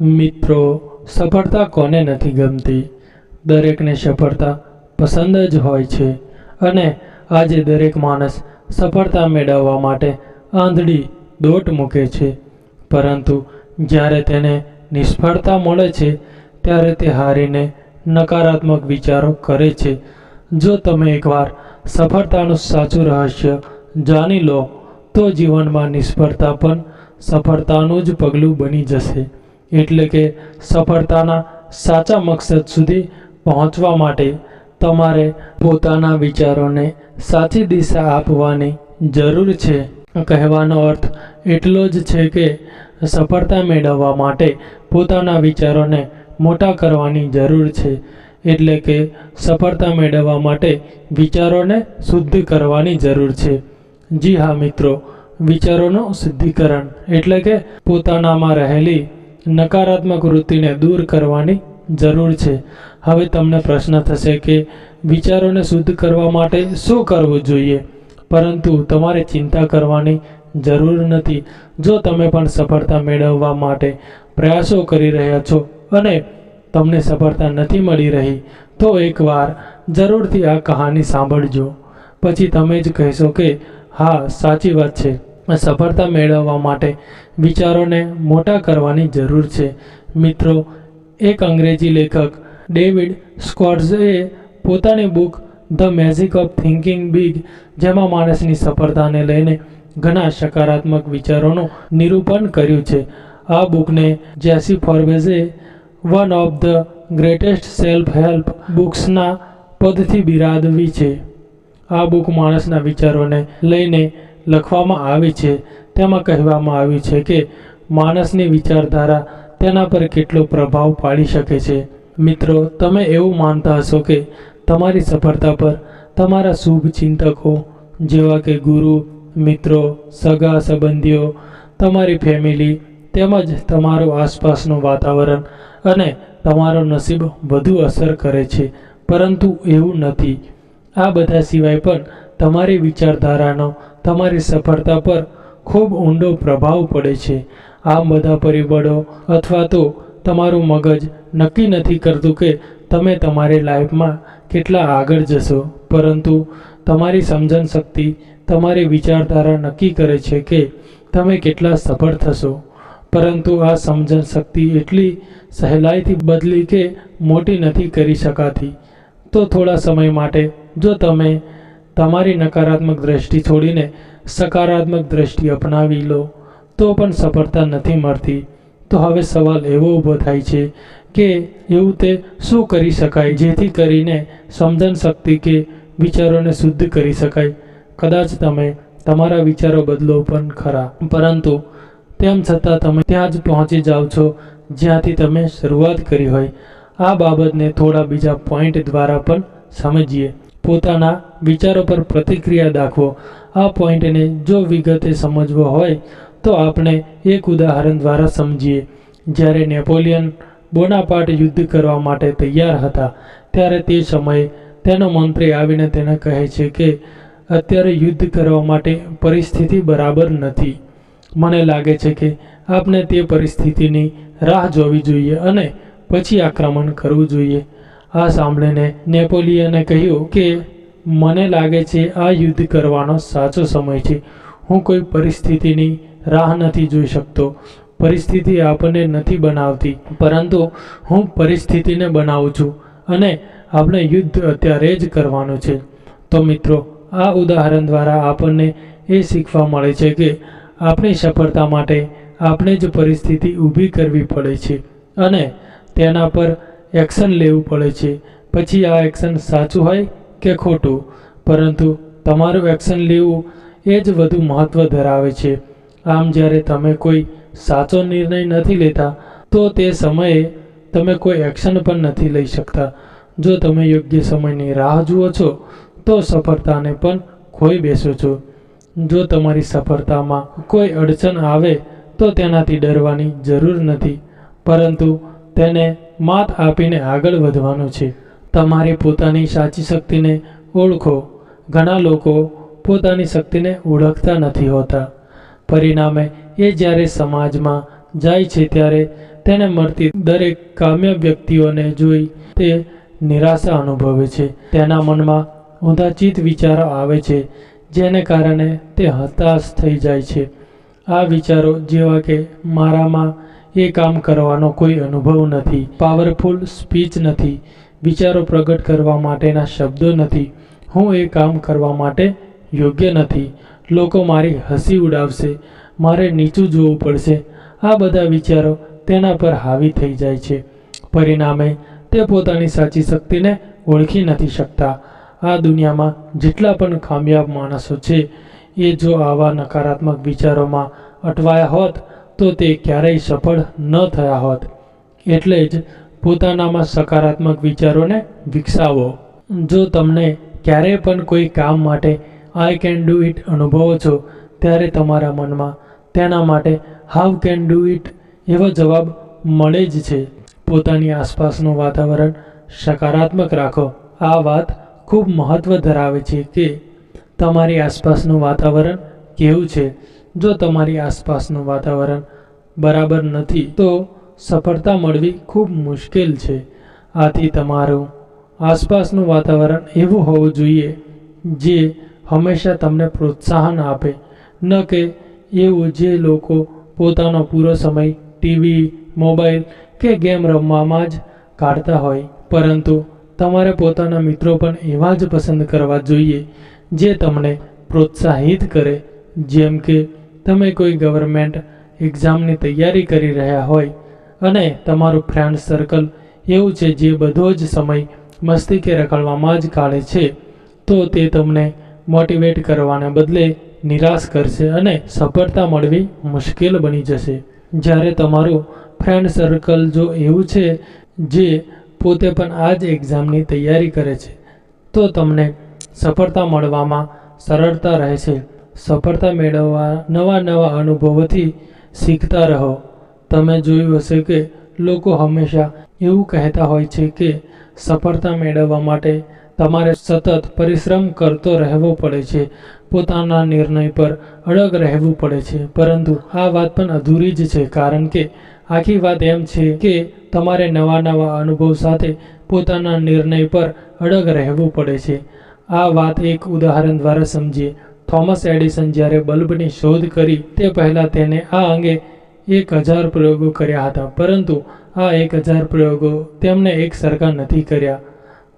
મિત્રો, સફળતા કોને નથી ગમતી? દરેકને સફળતા પસંદ જ હોય છે. અને આજે દરેક માણસ સફળતા મેળવવા માટે આંધળી દોટ મૂકે છે. પરંતુ જ્યારે તેને નિષ્ફળતા મળે છે, ત્યારે તે હારીને નકારાત્મક વિચારો કરે છે. જો તમે એકવાર સફળતાનું સાચું રહસ્ય જાણી લો, તો જીવનમાં નિષ્ફળતા પણ સફળતાનું જ પગલું બની જશે. એટલે કે સફળતાના સાચા મકસદ સુધી પહોંચવા માટે તમારે પોતાના વિચારોને સાચી દિશા આપવાની જરૂર છે. કહેવાનો અર્થ એટલો જ છે કે સફળતા મેળવવા માટે પોતાના વિચારોને મોટા કરવાની જરૂર છે. એટલે કે સફળતા મેળવવા માટે વિચારોને શુદ્ધ કરવાની જરૂર છે. જી હા મિત્રો, વિચારોનું શુદ્ધિકરણ એટલે કે પોતાનામાં રહેલી નકારાત્મક વૃત્તિને દૂર કરવાની જરૂર છે. હવે તમને પ્રશ્ન થશે કે વિચારોને શુદ્ધ કરવા માટે શું કરવું જોઈએ? પરંતુ તમારે ચિંતા કરવાની જરૂર નથી. જો તમે પણ સફળતા મેળવવા માટે પ્રયાસો કરી રહ્યા છો અને તમને સફળતા નથી મળી રહી, તો એકવાર જરૂરથી આ કહાની સાંભળજો. પછી તમે જ કહેશો કે હા, સાચી વાત છે. સફળતા મેળવવા માટે વિચારોને મોટા કરવાની જરૂર છે. મિત્રો, એક અંગ્રેજી લેખક, ડેવિડ સ્કોટ્સએ પોતાની book the magic of thinking big, જેમાં માણસની સફળતાને લઈને ઘણા સકારાત્મક વિચારોનું નિરૂપણ કર્યું છે. આ બુકને જેસી ફોર્બેઝે one of the greatest self help બુક્સના પદથી બિરાદવી છે. આ બુક માણસના વિચારોને લઈને લખવામાં આવી છે. તેમાં કહેવામાં આવ્યું છે કે માણસની વિચારધારા તેના પર કેટલો પ્રભાવ પાડી શકે છે. મિત્રો, તમે એવું માનતા હશો કે તમારી સફળતા પર તમારા શુભ ચિંતકો જેવા કે ગુરુ, મિત્રો, સગા સંબંધીઓ, તમારી ફેમિલી તેમજ તમારું આસપાસનું વાતાવરણ અને તમારો નસીબ વધુ અસર કરે છે. પરંતુ એવું નથી. આ બધા સિવાય પણ તમારી વિચારધારાનો, તમારી સફળતા પર ખૂબ ઊંડો પ્રભાવ પડે છે. આ બધા પરિબળો અથવા તો તમારું મગજ નક્કી નથી કરતું કે તમે તમારી લાઈફમાં કેટલા આગળ જશો. પરંતુ તમારી સમજણ શક્તિ, તમારી વિચારધારા નક્કી કરે છે કે તમે કેટલા સફળ થશો. પરંતુ આ સમજણ શક્તિ એટલી સહેલાઈથી બદલી કે મોટી નથી કરી શકાતી. તો થોડા સમય માટે જો તમે તમારી નકારાત્મક દ્રષ્ટિ છોડીને સકારાત્મક દ્રષ્ટિ અપનાવી લો. તો પણ સફળતા નથી મળતી. તો હવે સવાલ એવો ઊભો થાય છે કે એવું તે શું કરી શકાય? જેથી કરીને સમજણ શક્તિ કે વિચારોને શુદ્ધ કરી શકાય. કદાચ તમે તમારા વિચારો બદલો પણ ખરા. પરંતુ તેમ છતાં તમે ત્યાં જ પહોંચી જાઓ છો જ્યાંથી તમે શરૂઆત કરી હોય. આ બાબતને થોડા બીજા પોઈન્ટ દ્વારા પણ સમજીએ. પોતાના વિચારો પર પ્રતિક્રિયા દાખવો. આ પોઈન્ટને જો વિગતે સમજવો હોય, તો આપણે એક ઉદાહરણ દ્વારા સમજીએ. જ્યારે નેપોલિયન બોનાપાર્ટ યુદ્ધ કરવા માટે તૈયાર હતા, ત્યારે તે સમયે તેનો મંત્રી આવીને તેને કહે છે કે, અત્યારે યુદ્ધ કરવા માટે પરિસ્થિતિ બરાબર નથી. મને લાગે છે કે આપણે તે પરિસ્થિતિની રાહ જોવી જોઈએ અને પછી આક્રમણ કરવું જોઈએ. આ સાંભળીને નેપોલિયને કહ્યું કે, મને લાગે છે આ યુદ્ધ કરવાનો સાચો સમય છે. હું કોઈ પરિસ્થિતિની રાહ નથી જોઈ શકતો. પરિસ્થિતિ આપણને નથી બનાવતી. પરંતુ હું પરિસ્થિતિને બનાવું છું અને આપણે યુદ્ધ અત્યારે જ કરવાનું છે. તો મિત્રો, આ ઉદાહરણ દ્વારા આપણને એ શીખવા મળે છે કે આપણી સફળતા માટે આપણે જ પરિસ્થિતિ ઊભી કરવી પડે છે અને તેના પર એક્શન લેવું પડે છે. પછી આ એક્શન સાચું હોય કે ખોટું? પરંતુ તમારું એક્શન લેવું એ જ વધુ મહત્ત્વ ધરાવે છે. આમ જ્યારે તમે કોઈ સાચો નિર્ણય નથી લેતા, તો તે સમયે તમે કોઈ એક્શન પણ નથી લઈ શકતા. જો તમે યોગ્ય સમયની રાહ જુઓ છો, તો સફળતાને પણ ખોઈ બેસો છો. જો તમારી સફળતામાં કોઈ અડચણ આવે, તો તેનાથી ડરવાની જરૂર નથી. પરંતુ તેને માત આપીને આગળ વધવાનું છે. તમારી પોતાની સાચી શક્તિને ઓળખો. ઘણા લોકો પોતાની શક્તિને ઓળખતા નથી હોતા. પરિણામે એ જ્યારે સમાજમાં જાય છે ત્યારે તેને મળતી દરેક કામ્ય વ્યક્તિઓને જોઈ તે નિરાશા અનુભવે છે. તેના મનમાં ઊંધાચિત વિચારો આવે છે, જેને કારણે તે હતાશ થઈ જાય છે. આ વિચારો જેવા કે મારામાં એ કામ કરવાનો કોઈ અનુભવ નથી પાવરફુલ સ્પીચ નથી, વિચારો પ્રગટ કરવા માટેના શબ્દો નથી, હું એ કામ કરવા માટે યોગ્ય નથી, લોકો મારી હસી ઉડાવશે, મારે નીચું જોવું પડશે, આ બધા વિચારો તેના પર હાવી થઈ જાય છે. પરિણામે, તે પોતાની સાચી શક્તિને ઓળખી નથી શકતા. આ દુનિયામાં જેટલા પણ કામયાબ માણસો છે, એ જો આવા નકારાત્મક વિચારોમાં અટવાયા હોત તો તે ક્યારેય સફળ ન થયા હોત. એટલે જ પોતાનામાં સકારાત્મક વિચારોને વિકસાવો. જો તમને ક્યારેય પણ કોઈ કામ માટે આઈ કેન ડુ ઇટ અનુભવો છો, ત્યારે તમારા મનમાં તેના માટે હાઉ કેન ડુ ઇટ એવો જવાબ મળે જ છે. પોતાની આસપાસનું વાતાવરણ સકારાત્મક રાખો. આ વાત ખૂબ મહત્ત્વ ધરાવે છે કે તમારી આસપાસનું વાતાવરણ કેવું છે. જો તમારી આસપાસનું વાતાવરણ બરાબર નથી, તો સફળતા મળવી ખૂબ મુશ્કેલ છે. આથી તમારું આસપાસનું વાતાવરણ એવું હોવું જોઈએ, જે હંમેશા તમને પ્રોત્સાહન આપે. ન કે એવું જે લોકો પોતાનો પૂરો સમય ટીવી, મોબાઈલ કે ગેમ રમવામાં જ કાઢતા હોય. પરંતુ તમારે પોતાના મિત્રો પણ એવા જ પસંદ કરવા જોઈએ, જે તમને પ્રોત્સાહિત કરે. જેમ કે તમે કોઈ ગવર્મેન્ટ એક્ઝામની તૈયારી કરી રહ્યા હોય અને તમારું ફ્રેન્ડ સર્કલ એવું છે જે બધો જ સમય મસ્તી કે રખડવામાં જ કાઢે છે, તો તે તમને મોટિવેટ કરવાને બદલે નિરાશ કરશે અને સફળતા મળવી મુશ્કેલ બની જશે. જ્યારે તમારું ફ્રેન્ડ સર્કલ જો એવું છે જે પોતે પણ આ જ એક્ઝામની તૈયારી કરે છે, તો તમને સફળતા મળવામાં સરળતા રહે છે સફળતા મેળવવા નવા નવા અનુભવોથી શીખતા રહો. તમે જોયું હશે કે લોકો હંમેશા એવું કહેતા હોય છે કે સફળતા મેળવવા માટે તમારે સતત પરિશ્રમ કરતો રહેવો પડે છે. પોતાના નિર્ણય પર અડગ રહેવું પડે છે. પરંતુ આ વાત પણ અધૂરી જ છે, કારણ કે આખી વાત એમ છે કે તમારે નવા નવા અનુભવ સાથે પોતાના નિર્ણય પર અડગ રહેવું પડે છે. આ વાત એક ઉદાહરણ દ્વારા સમજીએ. થોમસ એડિસન જ્યારે બલ્બની શોધ કરી, તે પહેલાં તેને આ અંગે એક હજાર પ્રયોગો કર્યા હતા. પરંતુ આ એક હજાર પ્રયોગો તેમણે એક સરખા નથી કર્યા,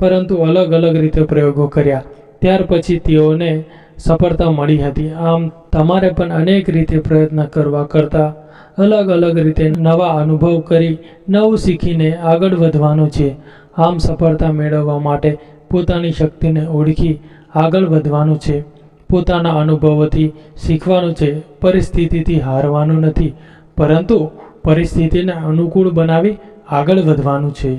પરંતુ અલગ અલગ રીતે પ્રયોગો કર્યા. ત્યાર પછી તેઓને સફળતા મળી હતી. આમ, તમારે પણ અનેક રીતે પ્રયત્ન કરવા કરતાં અલગ અલગ રીતે નવા અનુભવ કરી, નવું શીખીને આગળ વધવાનું છે. આમ, સફળતા મેળવવા માટે પોતાની શક્તિને ઓળખી આગળ વધવાનું છે. પોતાના અનુભવોથી શીખવાનું છે. પરિસ્થિતિથી હારવાનું નથી. પરંતુ પરિસ્થિતિને અનુકૂળ બનાવી આગળ વધવાનું છે.